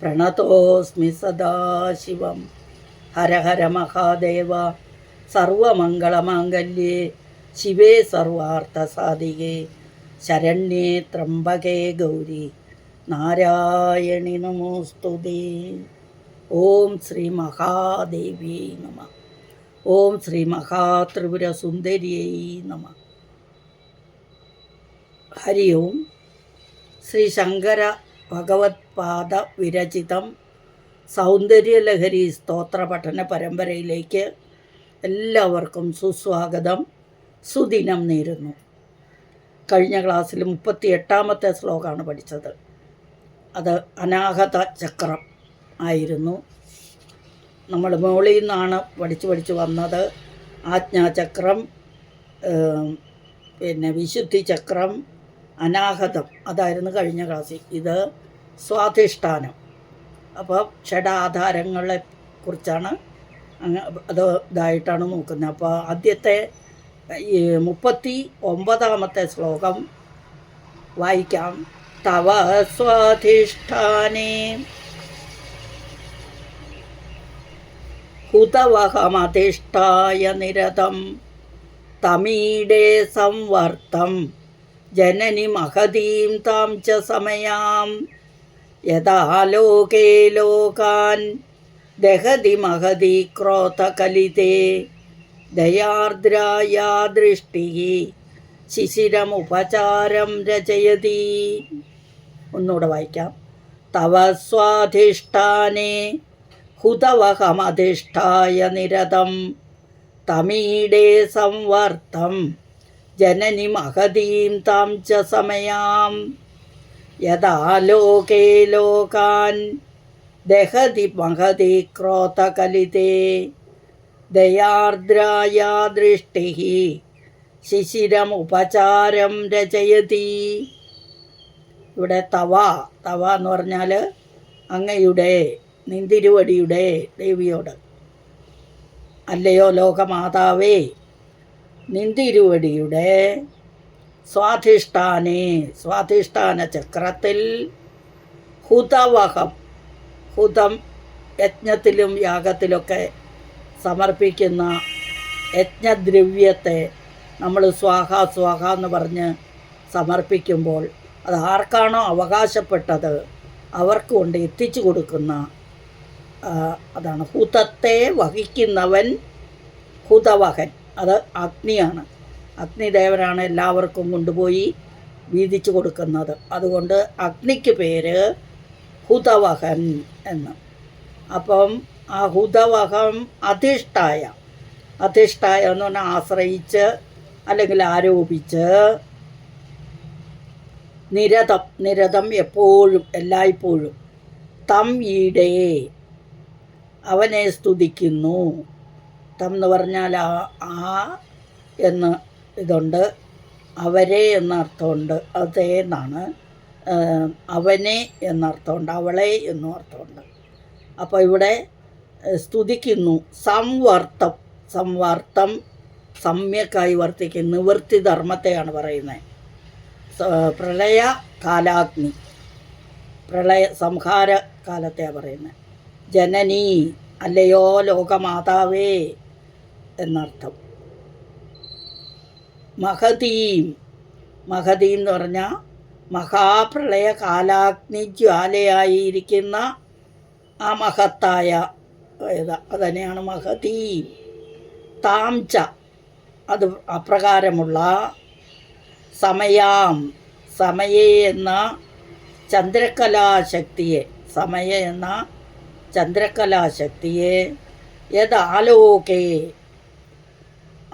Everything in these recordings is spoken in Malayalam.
പ്രണതോസ്മി സദാശിവം. ഹര ഹര മഹാദേവ സർവമംഗളമാംഗല്യേ ശിവേ സർവാർത്ഥസാധികേ ശരണ്യേ ത്രംബകേ ഗൗരി നാരായണി നമോസ്തുതി ഓം ശ്രീ മഹാദേവ്യൈ നമ. ഓം ശ്രീ മഹാത്രിപുര സുന്ദരിയേ നമ. ഹരി ഓം ശ്രീ ശങ്കര ഭഗവത്പാദ വിരചിതം. സൗന്ദര്യലഹരി സ്തോത്ര പഠന പരമ്പരയിലേക്ക് എല്ലാവർക്കും സുസ്വാഗതം. സുദിനം നേരുന്നു. കഴിഞ്ഞ ക്ലാസ്സിൽ മുപ്പത്തി എട്ടാമത്തെ ശ്ലോകമാണ് പഠിച്ചത്. അത് അനാഹത ചക്രം ആയിരുന്നു. നമ്മൾ മുകളിൽ നിന്നാണ് പഠിച്ച് പഠിച്ച് വന്നത്. ആജ്ഞാചക്രം പിന്നെ വിശുദ്ധി ചക്രം അനാഹതം. അതായിരുന്നു കഴിഞ്ഞ ക്ലാസ്സിൽ. ഇത് സ്വാധിഷ്ഠാനം. അപ്പോൾ ഷഡാധാരങ്ങളെ കുറിച്ചാണ് അത് ഇതായിട്ടാണ് നോക്കുന്നത്. അപ്പോൾ ആദ്യത്തെ ഈ മുപ്പത്തി ഒമ്പതാമത്തെ ശ്ലോകം വായിക്കാം. തവ സ്വാധിഷ്ഠാനേ. ഹുതവഹമധിഷ്ഠായ നിരതം തമീഡേ സംവർത്തം. ജനനി മഹതീം താം ച സമയാം യഥാ ലോകേ ലോകാൻ ദഹതി മഹതി ക്രോധകലിതേ ദയാർദ്രായാ ദൃഷ്ടി ശിശിരമുപചാരം രചയതി ഒന്നുകൂടെ വായിക്കാം. തവ സ്വാധിഷ്ഠാനേ ഹുതവഹമധിഷ്ഠായ നിരതം തമീഡേ സംവർത്തം മഹതീം താം ച സമയാം യഥാ ലോകേ ലോകാൻ ദഹതി മഹതി ക്രോധകലിതേ ദയാർദ്രായാ ദൃഷ്ടി ശിശിരമുപചാരം രചയതി ഇവിടെ തവ തവ എന്ന് പറഞ്ഞാൽ അങ്ങയുടെ നിന്തിരുവടിയുടെ ദേവിയോട്. അല്ലയോ ലോകമാതാവേ നിന്തിരുവടിയുടെ സ്വാധിഷ്ഠാനെ സ്വാധിഷ്ഠാന ചക്രത്തിൽ ഹുതവഹം ഹുതം യജ്ഞത്തിലും യാഗത്തിലൊക്കെ സമർപ്പിക്കുന്ന യജ്ഞദ്രവ്യത്തെ നമ്മൾ സ്വാഹ സ്വാഹ എന്ന് പറഞ്ഞ് സമർപ്പിക്കുമ്പോൾ അത് ആർക്കാണോ അവകാശപ്പെട്ടത് അവർക്ക് കൊണ്ട് എത്തിച്ചു കൊടുക്കുന്ന അതാണ് ഹുതത്തെ വഹിക്കുന്നവൻ ഹുതവഹൻ. അത് അഗ്നിയാണ്. അഗ്നിദേവനാണ് എല്ലാവർക്കും കൊണ്ടുപോയി വീതിച്ചു കൊടുക്കുന്നത്. അതുകൊണ്ട് അഗ്നിക്ക് പേര് ഹുതവഹൻ എന്ന്. അപ്പം ആ ഹുതവഹം അധിഷ്ഠായ. അധിഷ്ഠായ എന്ന് പറഞ്ഞാൽ ആശ്രയിച്ച് അല്ലെങ്കിൽ ആരോപിച്ച് നിരതം നിരതം എപ്പോഴും എല്ലായ്പ്പോഴും തം ഈടേ. അവനെ സ്തുതിക്കുന്നു. തം എന്ന് പറഞ്ഞാൽ ആ ആ എന്ന് ഇതുണ്ട് അവരെ എന്ന അർത്ഥമുണ്ട്. അതേ എന്നാണ് ഏഹ്, അവനെ എന്നർത്ഥമുണ്ട് അവളെ എന്നും അർത്ഥമുണ്ട്. അപ്പോൾ ഇവിടെ സ്തുതിക്കുന്നു. സംവർത്തം സംവർത്തം സമ്യക്കായി വർത്തിക്കും നിവൃത്തി ധർമ്മത്തെയാണ് പറയുന്നത് പ്രളയ കാലാഗ്നി പ്രളയ സംഹാര കാലത്തെയാണ് പറയുന്നത് ജനനീ അല്ലയോ ലോകമാതാവേ എന്നർത്ഥം. മഹതീം. മഹതീം എന്ന് പറഞ്ഞാൽ മഹാപ്രളയ കാലാഗ്നി ജ്വാലയായിരിക്കുന്ന ആ മഹത്തായ അതന്നെയാണ് മഹതീം. താംച അത് അപ്രകാരമുള്ള സമയാം. സമയേ എന്ന ചന്ദ്രകലാശക്തിയെ സമയ എന്ന ചന്ദ്രകലാശക്തിയെ യഥാലോകേ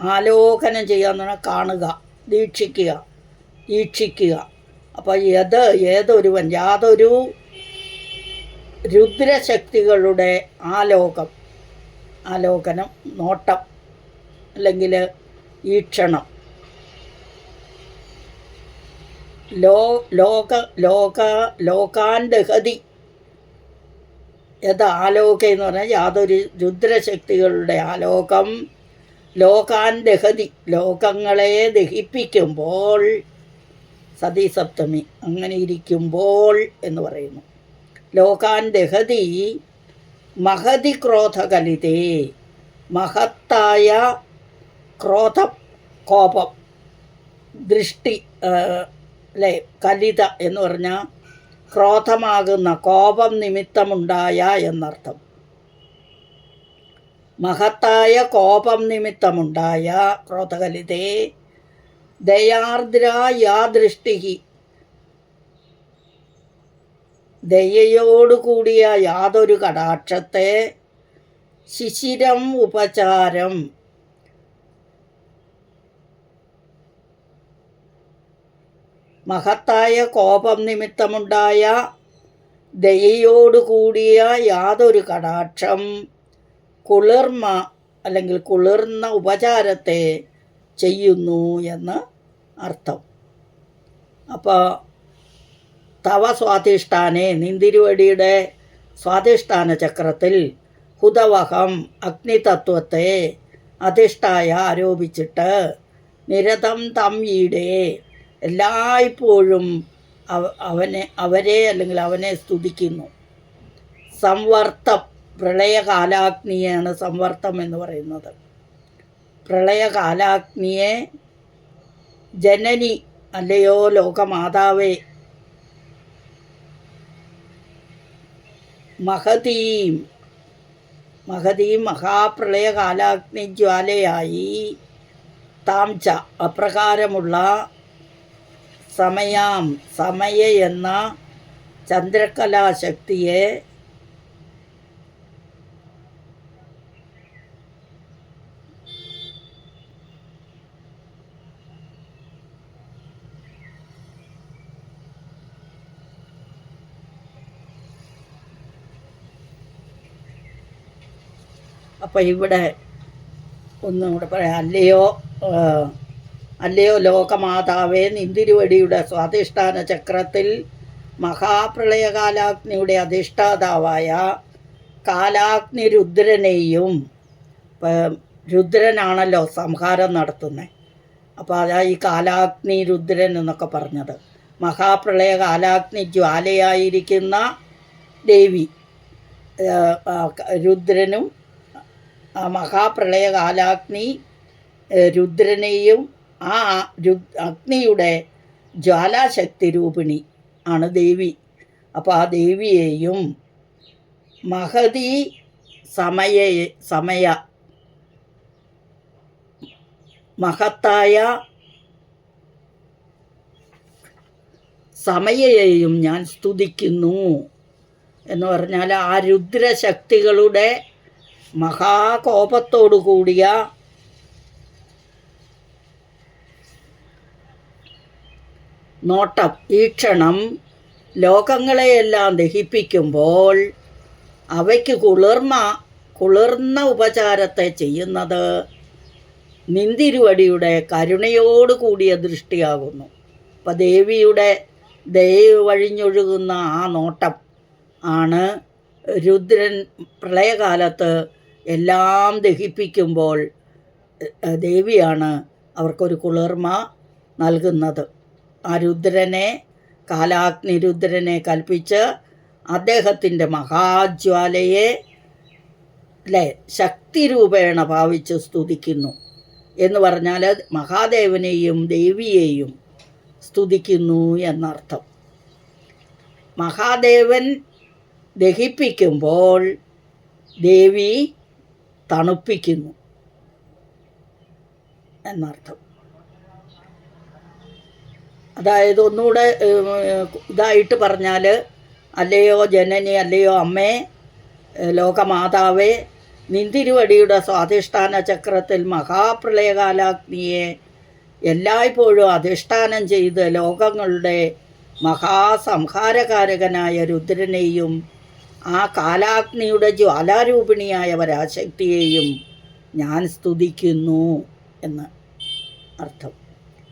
ആലോകനം ചെയ്യുക എന്ന് പറഞ്ഞാൽ കാണുക ദീക്ഷിക്കുക ഈക്ഷിക്കുക. അപ്പോൾ ഏത് ഏതൊരുവൻ യാതൊരു രുദ്രശക്തികളുടെ ആലോകം ആലോകനം നോട്ടം അല്ലെങ്കിൽ ഈക്ഷണം. ലോ ലോക ലോക ലോകാൻ യഥാലോക എന്ന് പറഞ്ഞാൽ യാതൊരു രുദ്രശക്തികളുടെ ആലോകം ലോകാൻ ദഹതി ലോകങ്ങളെ ദഹിപ്പിക്കുമ്പോൾ സതീസപ്തമി അങ്ങനെ ഇരിക്കുമ്പോൾ എന്ന് പറയുന്നു. ലോകാൻ ദഹതി മഹതി ക്രോധകലിതേ മഹത്തായ ക്രോധ കോപം ദൃഷ്ടി അല്ലെ കലിത എന്ന് പറഞ്ഞാൽ ക്രോധമാകുന്ന കോപം നിമിത്തമുണ്ടായ എന്നർത്ഥം. മഹത്തായ കോപം നിമിത്തമുണ്ടായ ക്രോധകലിതേ ദയാർദ്ര യാ ദൃഷ്ടി ദയയോടുകൂടിയ യാതൊരു കടാക്ഷത്തെ ശിശിരം ഉപചാരം. മഹത്തായ കോപം നിമിത്തമുണ്ടായ ദയയോടുകൂടിയ യാതൊരു കടാക്ഷം കുളിർമ അല്ലെങ്കിൽ കുളിർന്ന ഉപചാരത്തെ ചെയ്യുന്നു എന്ന് അർത്ഥം. അപ്പോൾ തവ സ്വാധിഷ്ഠാനെ നിന്തിരുവടിയുടെ സ്വാധിഷ്ഠാന ചക്രത്തിൽ ഹുതവഹം അഗ്നിതത്വത്തെ അധിഷ്ഠായ ആരോപിച്ചിട്ട് നിരതം തം ഈടെ എല്ലായ്പ്പോഴും അവ- അവനെ അവരെ അല്ലെങ്കിൽ അവനെ സ്തുതിക്കുന്നു. സംവർത്തം പ്രളയകാലാഗ്നിയാണ് സംവർത്തം എന്ന് പറയുന്നത്. പ്രളയകാലാഗ്നിയെ ജനനി അല്ലയോ ലോകമാതാവേ മഹതീം മഹതീം മഹാപ്രളയകാലാഗ്നി ജ്വാലയായി താംച അപ്രകാരമുള്ള സമയാം സമയ എന്ന ചന്ദ്രകലാശക്തിയെ അപ്പം ഇവിടെ ഒന്നും കൂടെ പറയാം. അല്ലയോ അല്ലയോ ലോകമാതാവേ നിന്തിരുവടിയുടെ സ്വാധിഷ്ഠാന ചക്രത്തിൽ മഹാപ്രളയകാലാഗ്നിയുടെ അധിഷ്ഠാതാവായ കാലാഗ്നി രുദ്രനെയും രുദ്രനാണല്ലോ സംഹാരം നടത്തുന്നത് അപ്പോൾ അതാ ഈ കാലാഗ്നി രുദ്രൻ എന്നൊക്കെ പറഞ്ഞത്. മഹാപ്രളയ കാലാഗ്നി ജ്വാലയായിരിക്കുന്ന ദേവി രുദ്രനും ആ മഹാപ്രളയ കാലാഗ്നി ഏ, രുദ്രനെയും ആ രു അഗ്നിയുടെ ജ്വാലാശക്തി രൂപിണി ആണ് ദേവി. അപ്പോൾ ആ ദേവിയെയും മഹതി സമയ സമയ മഹത്തായ സമയയെയും ഞാൻ സ്തുതിക്കുന്നു എന്ന് പറഞ്ഞാൽ ആ രുദ്രശക്തികളുടെ മഹാകോപത്തോടു കൂടിയ നോട്ടം ഈക്ഷണം ലോകങ്ങളെയെല്ലാം ദഹിപ്പിക്കുമ്പോൾ അവയ്ക്ക് കുളിർമ കുളിർന്ന ഉപചാരത്തെ ചെയ്യുന്നത് നിന്തിരുവടിയുടെ കരുണയോട് കൂടിയ ദൃഷ്ടിയാകുന്നു. അപ്പം ദേവിയുടെ ദയ വഴിഞ്ഞൊഴുകുന്ന ആ നോട്ടം ആണ് രുദ്രൻ പ്രളയകാലത്ത് എല്ലാം ദഹിപ്പിക്കുമ്പോൾ ദേവിയാണ് അവർക്കൊരു കുളിർമ നൽകുന്നത്. ആ രുദ്രനെ കാലാഗ്നി രുദ്രനെ കൽപ്പിച്ച് അദ്ദേഹത്തിന്റെ മഹാജ്വാലയെ അല്ലേ ശക്തിരൂപേണ ഭാവിച്ച് സ്തുതിക്കുന്നു. എന്ന് പറഞ്ഞാൽ മഹാദേവനെയും ദേവിയെയും സ്തുതിക്കുന്നു എന്നർത്ഥം. മഹാദേവൻ ദഹിപ്പിക്കുമ്പോൾ ദേവി തണുപ്പിക്കുന്നു എന്നർത്ഥം. അതായത് ഒന്നുകൂടെ ഇതായിട്ട് പറഞ്ഞാൽ അല്ലയോ ജനനി അല്ലയോ അമ്മേ ലോകമാതാവേ നിന്തിരുവടിയുടെ സ്വാധിഷ്ഠാന ചക്രത്തിൽ മഹാപ്രളയകാലാഗ്നിയെ എല്ലായ്പ്പോഴും അധിഷ്ഠാനം ചെയ്ത് ലോകങ്ങളുടെ മഹാസംഹാരകാരകനായ രുദ്രനെയും ആ കാലാഗ്നിയുടെ ജ്വാലാരൂപിണിയായ പരാശക്തിയെയും ഞാൻ സ്തുതിക്കുന്നു എന്ന് അർത്ഥം.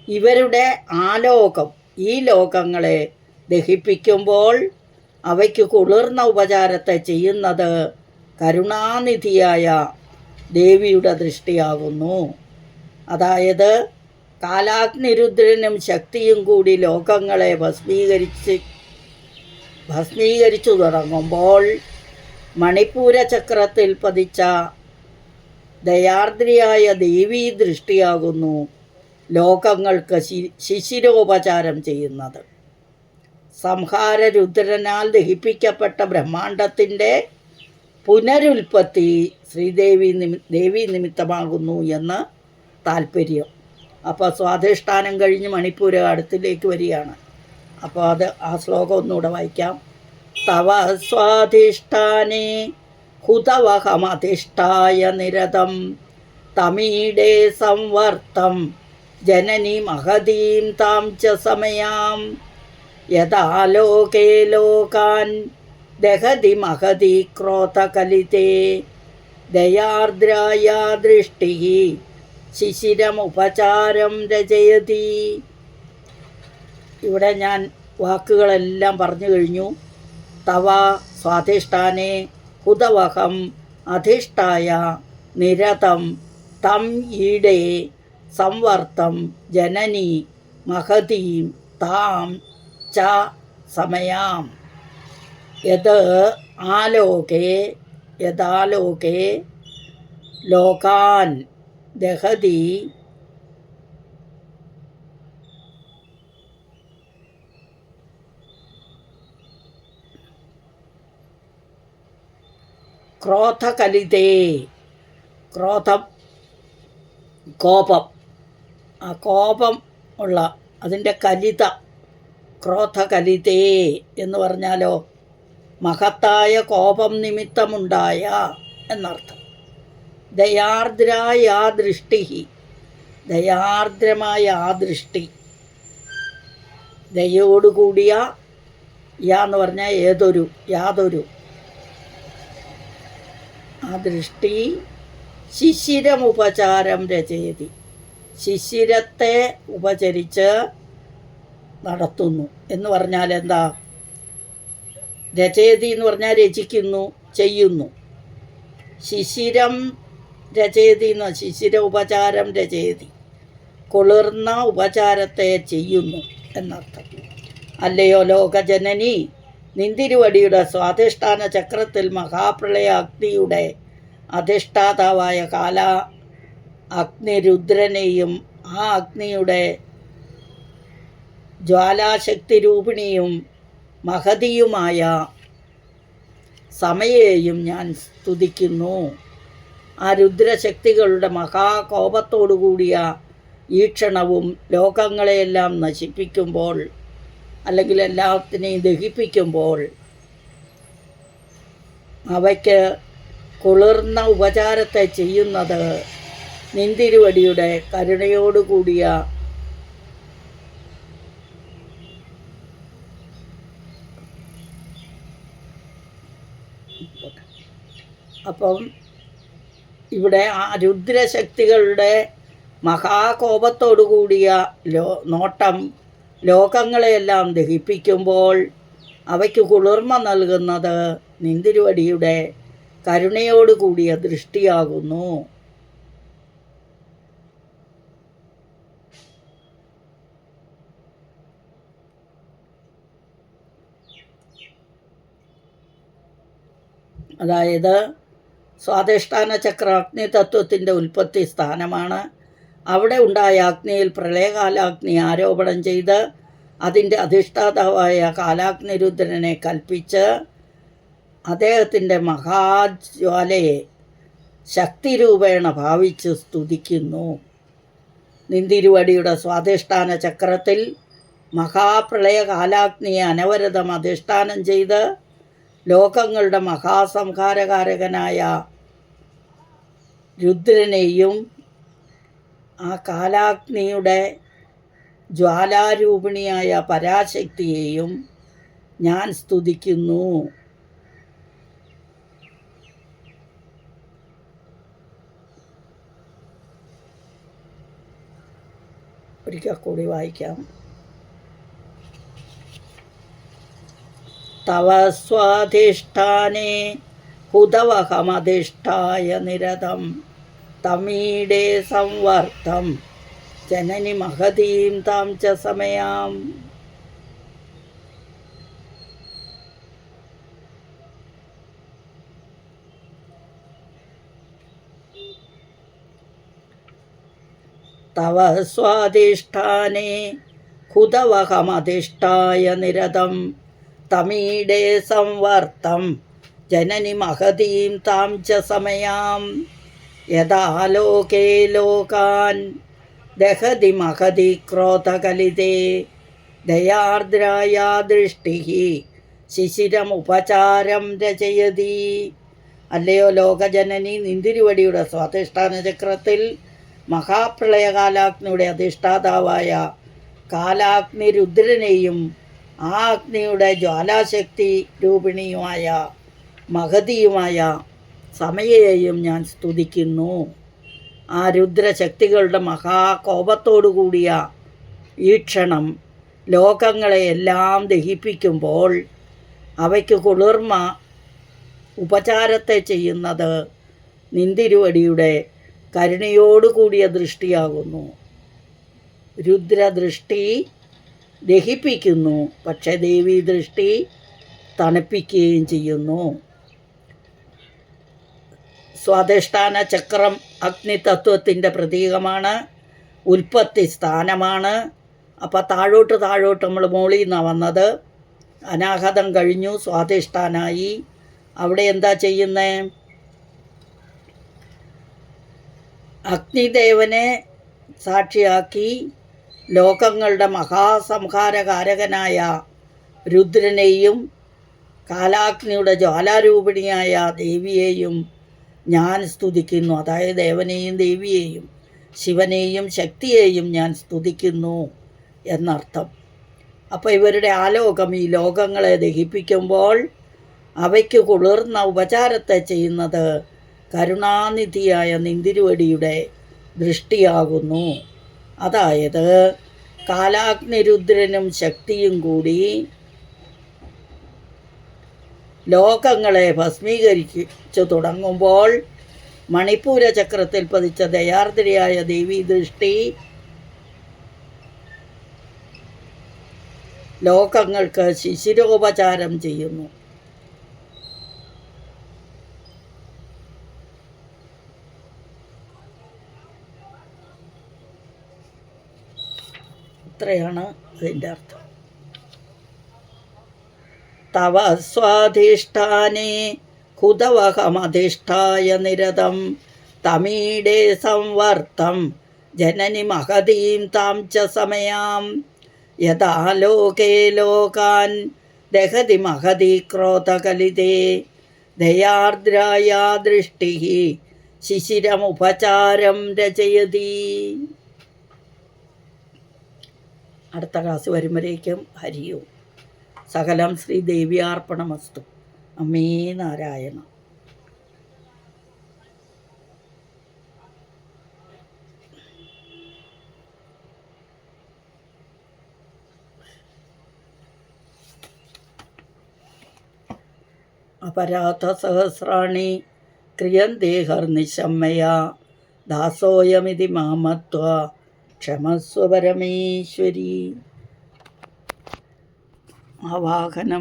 ഇവരുടെ ആലോകം ഈ ലോകങ്ങളെ ദഹിപ്പിക്കുമ്പോൾ അവയ്ക്ക് കുളിർന്ന ഉപചാരത്തെ ചെയ്യുന്നത് കരുണാനിധിയായ ദേവിയുടെ ദൃഷ്ടിയാകുന്നു. അതായത് കാലാഗ്നിരുദ്രനും ശക്തിയും കൂടി ലോകങ്ങളെ ഭസ്മീകരിച്ച് ഭസ്മീകരിച്ചു തുടങ്ങുമ്പോൾ മണിപ്പൂര ചക്രത്തിൽ പതിച്ച ദയാർദ്രിയായ ദേവീ ദൃഷ്ടിയാകുന്നു ലോകങ്ങൾക്ക് ശിശിരോപചാരം ചെയ്യുന്നത്. സംഹാരരുദ്രനാൽ ദഹിപ്പിക്കപ്പെട്ട ബ്രഹ്മാണ്ടത്തിന്റെ പുനരുൽപ്പത്തി ശ്രീദേവി നിമി ദേവി നിമിത്തമാകുന്നു എന്ന് താല്പര്യം അപ്പോൾ സ്വാധിഷ്ഠാനം കഴിഞ്ഞ് മണിപ്പൂര അടുത്തിലേക്ക് വരികയാണ്. അപ്പോൾ അത് ആ ശ്ലോകം ഒന്നുകൂടെ വായിക്കാം. തവ സ്വാധിഷ്ഠാനേ ഹുതവഹമധിഷ്ഠായ നിരതം തമീഡേ സംവർത്തം ജനനി മഹതീം താം ച സമയാം. യഥാ ലോകേ ലോകാൻ ദഹതി മഹതി ക്രോധകലിതേ ദയാർദ്രായ ദൃഷ്ടി ശിശിരമുപചാരം രചയതി. ഇവിടെ ഞാൻ വാക്കുകളെല്ലാം പറഞ്ഞു കഴിഞ്ഞു. തവ സ്വാധിഷ്ഠാനെ ഹുതവഹം അധിഷ്ഠായ നിരതം തം ഈടേ സംവർത്തം ജനനി മഹതീം താം ച സമയാം. യത് ആലോകേ യഥാലോകേ ലോകാൻ ദഹതി ക്രോധകലിതേ. ക്രോധം കോപം. ആ കോപം ഉള്ള അതിന്റെ കലിത ക്രോധകലിതേ എന്ന് പറഞ്ഞാലോ മഹത്തായ കോപം നിമിത്തമുണ്ടായ എന്നർത്ഥം. ദയാർദ്രായ ആ ദൃഷ്ടി ദയാർദ്രമായ ആ ദൃഷ്ടി. ദയോടുകൂടിയ യാ എന്ന് പറഞ്ഞാൽ ഏതൊരു യാതൊരു ആ ദൃഷ്ടി ശിശിരമുപചാരം രചയതി. ശിശിരത്തെ ഉപചരിച്ച് നടത്തുന്നു. എന്ന് പറഞ്ഞാൽ എന്താ? രചയതി എന്ന് പറഞ്ഞാൽ രചിക്കുന്നു ചെയ്യുന്നു. ശിശിരം രചയതി എന്ന് ശിശിര ഉപചാരം രചയതി. കുളിർന്ന ഉപചാരത്തെ ചെയ്യുന്നു എന്നർത്ഥം. അല്ലയോ ലോകജനനി? നിന്തിരുവടിയുടെ സ്വാധിഷ്ഠാന ചക്രത്തിൽ മഹാപ്രളയ അഗ്നിയുടെ അധിഷ്ഠാതാവായ കാല അഗ്നിരുദ്രനെയും ആ അഗ്നിയുടെ ജ്വാലാശക്തി രൂപിണിയും മഹതിയുമായ സമയേയും ഞാൻ സ്തുതിക്കുന്നു. ആ രുദ്രശക്തികളുടെ മഹാകോപത്തോടുകൂടിയ ഈക്ഷണവും ലോകങ്ങളെയെല്ലാം നശിപ്പിക്കുമ്പോൾ അല്ലെങ്കിൽ എല്ലാത്തിനെയും ദഹിപ്പിക്കുമ്പോൾ അവയ്ക്ക് കുളിർന്ന ഉപചാരത്തെ ചെയ്യുന്നത് നിന്തിരുവടിയുടെ കരുണയോടുകൂടിയ അപ്പം ഇവിടെ ആ രുദ്രശക്തികളുടെ മഹാകോപത്തോടുകൂടിയ ലോ നോട്ടം ലോകങ്ങളെയെല്ലാം ദഹിപ്പിക്കുമ്പോൾ അവയ്ക്ക് കുളിർമ നൽകുന്നത് നിന്തിരുവടിയുടെ കരുണയോടുകൂടിയ ദൃഷ്ടിയാകുന്നു. അതായത് സ്വാധിഷ്ഠാന ചക്ര അഗ്നി തത്വത്തിന്റെ ഉൽപ്പത്തി സ്ഥാനമാണ്. അവിടെ ഉണ്ടായ അഗ്നിയിൽ പ്രളയകാലാഗ്നി ആരോപണം ചെയ്ത് അതിന്റെ അധിഷ്ഠാതാവായ കാലാഗ്നിരുദ്രനെ കൽപ്പിച്ച് അദ്ദേഹത്തിന്റെ മഹാജ്വാലയെ ശക്തിരൂപേണ ഭാവിച്ച് സ്തുതിക്കുന്നു. നിന്തിരുവടിയുടെ സ്വാധിഷ്ഠാന ചക്രത്തിൽ മഹാപ്രളയ കാലാഗ്നിയെ അനവരതം അധിഷ്ഠാനം ചെയ്ത് ലോകങ്ങളുടെ മഹാസംഹാരകാരകനായ രുദ്രനെയും ആ കാലാഗ്നിയുടെ ജ്വാലാരൂപിണിയായ പരാശക്തിയെയും ഞാൻ സ്തുതിക്കുന്നു. ഒരിക്കൽ കൂടി വായിക്കാം. തവ സ്വാധിഷ്ഠാനേ ഹുതവഹമധിഷ്ഠായ നിരതം. തമീഡേ സംവർത്തം. ജനനി മഹതീം താം ച സമയാം. തവ സ്വാധിഷ്ഠാനേ ഹുതവഹമധിഷ്ഠായ നിരതം. തമീഡേ സംവർത്തം. ജനനി മഹതീം താം ച സമയാം. ലോകേ ലോകാൻ ദഹതി മഹതി ക്രോധകലിതേ. ദയാർദ്രായാ ദൃഷ്ടി ശിശിരമുപചാരം രചയതി. അല്ലയോ ലോകജനനി നിന്തിരുവടിയുടെ സ്വാധിഷ്ഠാന ചക്രത്തിൽ മഹാപ്രളയകാലാഗ്നിയുടെ അധിഷ്ഠാതാവായ കാലാഗ്നി രുദ്രനെയും ആ അഗ്നിയുടെ ജ്വാലാശക്തി രൂപിണിയുമായ മഹതിയുമായ സമയയെയും ഞാൻ സ്തുതിക്കുന്നു. ആ രുദ്രശക്തികളുടെ മഹാകോപത്തോടു കൂടിയ ഈ ക്ഷണം ലോകങ്ങളെയെല്ലാം ദഹിപ്പിക്കുമ്പോൾ അവയ്ക്ക് കുളിർമ ഉപചാരത്തെ ചെയ്യുന്നത് നിന്തിരുവടിയുടെ കരുണയോടുകൂടിയ ദൃഷ്ടിയാകുന്നു. രുദ്രദൃഷ്ടി ദഹിപ്പിക്കുന്നു പക്ഷേ ദേവീ ദൃഷ്ടി തണുപ്പിക്കുകയും ചെയ്യുന്നു. സ്വാധിഷ്ഠാന ചക്രം അഗ്നിതത്വത്തിന്റെ പ്രതീകമാണ്. ഉൽപ്പത്തി സ്ഥാനമാണ്. അപ്പോൾ താഴോട്ട് താഴോട്ട് നമ്മൾ മോളിൽ നിന്നാണ് വന്നത്. അനാഹതം കഴിഞ്ഞു സ്വാധിഷ്ഠാനായി. അവിടെ എന്താ ചെയ്യുന്നേ? അഗ്നിദേവനെ സാക്ഷിയാക്കി ലോകങ്ങളുടെ മഹാസംഹാരകാരകനായ രുദ്രനെയും കാലാഗ്നിയുടെ ജ്വാലാരൂപിണിയായ ദേവിയെയും ഞാൻ സ്തുതിക്കുന്നു. അതായത് ദേവനെയും ദേവിയെയും ശിവനെയും ശക്തിയെയും ഞാൻ സ്തുതിക്കുന്നു എന്നർത്ഥം. അപ്പോൾ ഇവരുടെ ആലോകം ഈ ലോകങ്ങളെ ദഹിപ്പിക്കുമ്പോൾ അവയ്ക്ക് കുളിർന്ന ഉപചാരത്തെ ചെയ്യുന്നത് കരുണാനിധിയായ നിന്തിരുവടിയുടെ ദൃഷ്ടിയാകുന്നു. അതായത് കാലാഗ്നിരുദ്രനും ശക്തിയും കൂടി ലോകങ്ങളെ ഭസ്മീകരിച്ചു തുടങ്ങുമ്പോൾ മണിപ്പൂര ചക്രത്തിൽ പതിച്ച ദയാർദ്രയായ ദേവി ദൃഷ്ടി ലോകങ്ങൾക്ക് ശിശിരോപചാരം ചെയ്യുന്നു. ഇത്രയാണ് അതിന്റെ അർത്ഥം. തവ സ്വാധിഷ്ഠാനേ കുതവഹമധിഷ്ഠായ നിരതം. തമീഡേ സംവർത്തം ജനനി മഹതീം താം ച സമയാം. യഥാ ലോകേ ലോകാൻ ദഹതി മഹതി ക്രോധകലിതേ. ദയാർദ്രായാ ദൃഷ്ടി ശിശിരമുപചാരം രചയതി. അടുത്ത ക്ലാസ് വരുമ്പോഴേക്കും ഹരിയും സകലം ശ്രീ ദേവ്യാർപ്പണമസ്തു അമേ നാരായണ. അപരാധസഹസ്രാണി ക്രിയന്തേഹർനിശമ്മയ ദാസോയമിതി മാമത്വ. ക്ഷമസ്വ പരമേശ്വരി ആവാഹനം